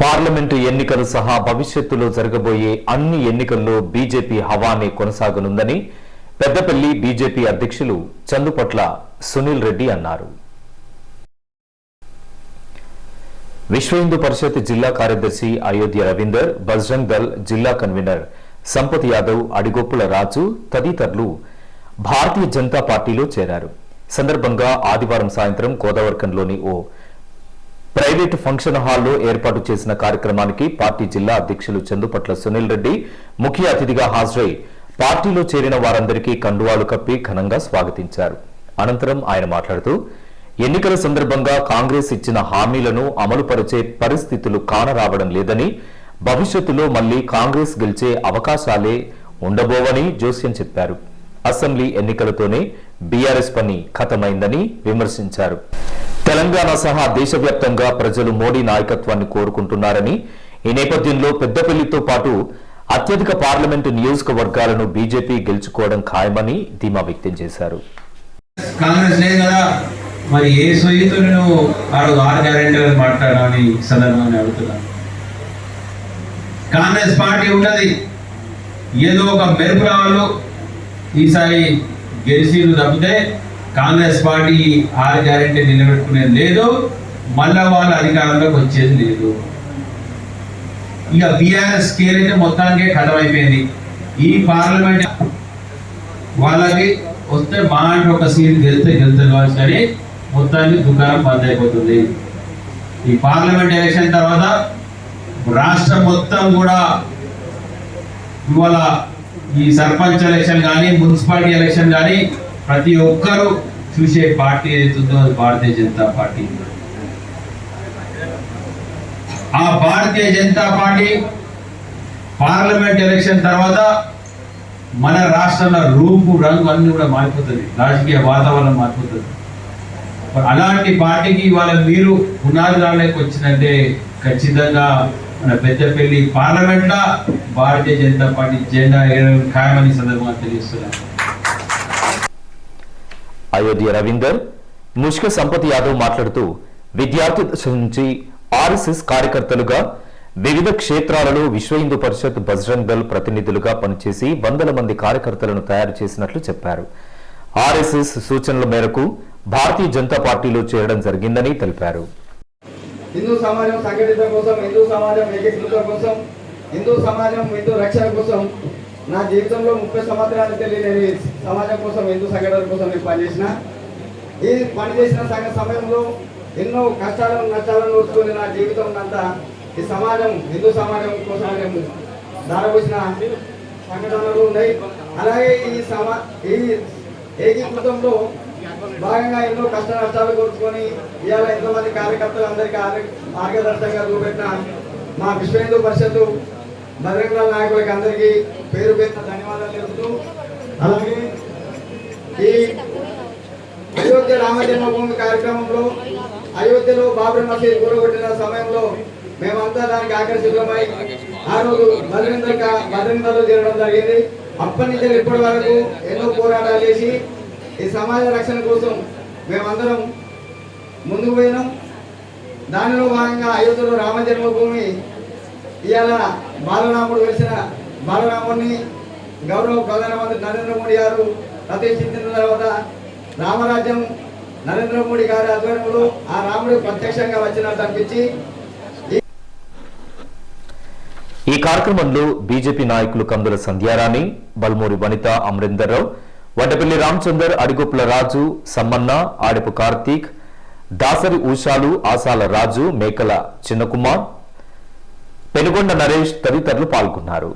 Parliament ఎన్నికలు సహా భవిష్యత్తులో జరగబోయే అన్ని ఎన్నికల్లో బీజేపీ హవానే కొనసాగనుందని పెద్దపల్లి బీజేపీ అధ్యక్షులు చందుపట్ల సునీల్ రెడ్డి అన్నారు. విశ్వ హిందూ పరిషత్ జిల్లా కార్యదర్శి అయోధ్య రవీందర్ బజరంగ్ దల్ జిల్లా కన్వీనర్ సంపత్ యాదవ్ అడిగొప్పుల రాజు తదితరులు భారతీయ జనతా పార్టీలో చేరారు. సందర్భంగా ఆదివారం సాయంత్రం గోదావరికంలోని ఓ ప్రైవేటు ఫంక్షన్ హాల్లో ఏర్పాటు చేసిన కార్యక్రమానికి పార్టీ జిల్లా అధ్యక్షులు చందుపట్ల సునీల్ రెడ్డి ముఖ్య అతిథిగా హాజరై పార్టీలో చేరిన వారందరికీ కండువాలు కప్పి ఘనంగా స్వాగతించారు. అనంతరం ఆయన మాట్లాడుతూ ఎన్నికల సందర్భంగా కాంగ్రెస్ ఇచ్చిన హామీలను అమలుపరిచే పరిస్థితులు కానరావడం లేదని భవిష్యత్తులో మళ్ళీ కాంగ్రెస్ గెలిచే అవకాశాలే ఉండబోవని జోస్యం చెప్పారు. అసెంబ్లీ ఎన్నికలతోనే బీఆర్ఎస్ పని ఖతమైందని విమర్శించారు. తెలంగాణ సహా దేశవ్యాప్తంగా ప్రజలు మోడీ నాయకత్వాన్ని కోరుకుంటున్నారని ఈ నేపథ్యంలో పెద్దపల్లితో పాటు అత్యధిక పార్లమెంటు నియోజకవర్గాలను బీజేపీ గెలుచుకోవడం ఖాయమని ధీమా వ్యక్తం చేశారు. కాంగ్రెస్ కదా? మరి ఏ సొయ్యతోని నువ్వు ఆరు గ్యారెంటీలను మాట్లాడాలని అడుగుతున్నాను కాంగ్రెస్ పార్టీ ఉన్నది. ఏదో ఒక మెరుపు రావాళ్ళు ఈసారి గెలిచిలు తప్పితే కాంగ్రెస్ పార్టీ ఆరు గ్యారెంటీ నిలబెట్టుకునేది లేదు మళ్ళా వాళ్ళు అధికారంలోకి వచ్చేది లేదు. ఇక బీఆర్ఎస్ కేర్ అయితే మొత్తానికే ఖతమైపోయింది. ఈ పార్లమెంట్ వాళ్ళకి వస్తే బాగా ఒక సీట్ గెలిస్తే గెలుస్తుంది కావచ్చు కానీ మొత్తానికి దుకాణం బంద్ అయిపోతుంది ఈ పార్లమెంట్ ఎలక్షన్ తర్వాత రాష్ట్రం మొత్తం కూడా ఇవాళ ఈ సర్పంచ్ ఎలక్షన్ కానీ మున్సిపాలిటీ ఎలక్షన్ కానీ ప్రతి ఒక్కరూ చూసే పార్టీ ఏదైతుందో అది భారతీయ జనతా పార్టీ. ఆ Bharatiya Janata party parliament election తర్వాత మన రాష్ట్రంలో రూపు రంగు అన్ని కూడా మారిపోతుంది. రాజకీయ వాతావరణం మారిపోతుంది. అలాంటి పార్టీకి ఇవాళ మీరు పునాదిరాళ్ళకి వచ్చినట్టే ఖచ్చితంగా మన పెద్దపల్లి పార్లమెంట్లో భారతీయ జనతా పార్టీ జెండా ఎగరడం ఖాయమని సందర్భంగా తెలియజేస్తున్నాను. అయోధ్య రవీందర్ ముష్క సంపత్ యాదవ్ మాట్లాడుతూ విద్యార్థి దశ నుంచి ఆర్ఎస్ఎస్ కార్యకర్తలుగా వివిధ క్షేత్రాలలో విశ్వ హిందూ పరిషత్ బజరంగ్ దళ్ ప్రతినిధులుగా పనిచేసి వందల మంది కార్యకర్తలను తయారు చేసినట్లు చెప్పారు. ఆర్ఎస్ఎస్ సూచనల మేరకు భారతీయ జనతా పార్టీలో చేరడం జరిగిందని తెలిపారు. హిందూ సమాజం సంఘటిత కోసం హిందూ సమాజం ఏకీకృత కోసం హిందూ సమాజం హిందూ రక్షణ కోసం నా జీవితంలో ముప్పై సంవత్సరాలు తెలియ నేను సమాజం కోసం హిందూ సంఘటన కోసం నేను పనిచేసిన. ఈ పనిచేసిన సంఘ సమయంలో ఎన్నో కష్టాలను నష్టాలను నోచుకొని నా జీవితం అంతా ఈ సమాజం హిందూ సమాజం కోసం నేను దారపోసిన సంఘటనలు ఉన్నాయి. అలాగే ఈ సమా ఈ ఏకీకృతంలో భాగంగా ఎన్నో కష్ట నష్టాలు కోరుకొని ఇవాళ ఎంతోమంది కార్యకర్తలు అందరికీ మార్గదర్శకంగా చూపెట్టిన మా విశ్వ హిందూ పరిషత్తు నరేంద్ర నాయకులకి అందరికీ పేరు పేరున ధన్యవాదాలు తెలుపుతూ అలాగే ఈ అయోధ్య రామజన్మభూమి కార్యక్రమంలో అయోధ్యలో బాబర్ మసీద్ కూడగొట్టిన సమయంలో మేమంతా దానికి ఆకర్షితులమై ఆ రోజు బద్రిందర్ బద్రిందర్లో చేరడం జరిగింది. అప్పటి నుంచి ఇప్పటి వరకు ఎన్నో పోరాటాలు చేసి ఈ సమాజ రక్షణ కోసం మేమందరం ముందుకు పోయినాం. దానిలో భాగంగా అయోధ్యలో రామ జన్మభూమి ఇవాళ బాలరాముడు వేసిన బాలరాముడిని గౌరవ ప్రధానమంత్రి నరేంద్ర మోడీ గారు ప్రతిష్ఠించిన తర్వాత రామరాజ్యం నరేంద్ర మోడీ గారి ఆధ్వర్యంలో ఆ రాముడు ప్రత్యక్షంగా వచ్చినట్టు అనిపించి ఈ కార్యక్రమంలో బీజేపీ నాయకులు కందుల సంధ్యారాణి బల్మూరి వనిత అమరేందర్ రావు వడ్డపల్లి రామచందర్ అడిగొప్పుల రాజు సమ్మన్న ఆడపు కార్తీక్ దాసరి ఊషాలు ఆసాల రాజు మేకల చిన్నకుమార్ పెనుగొండ నరేష్ తదితరులు పాల్గొన్నారు.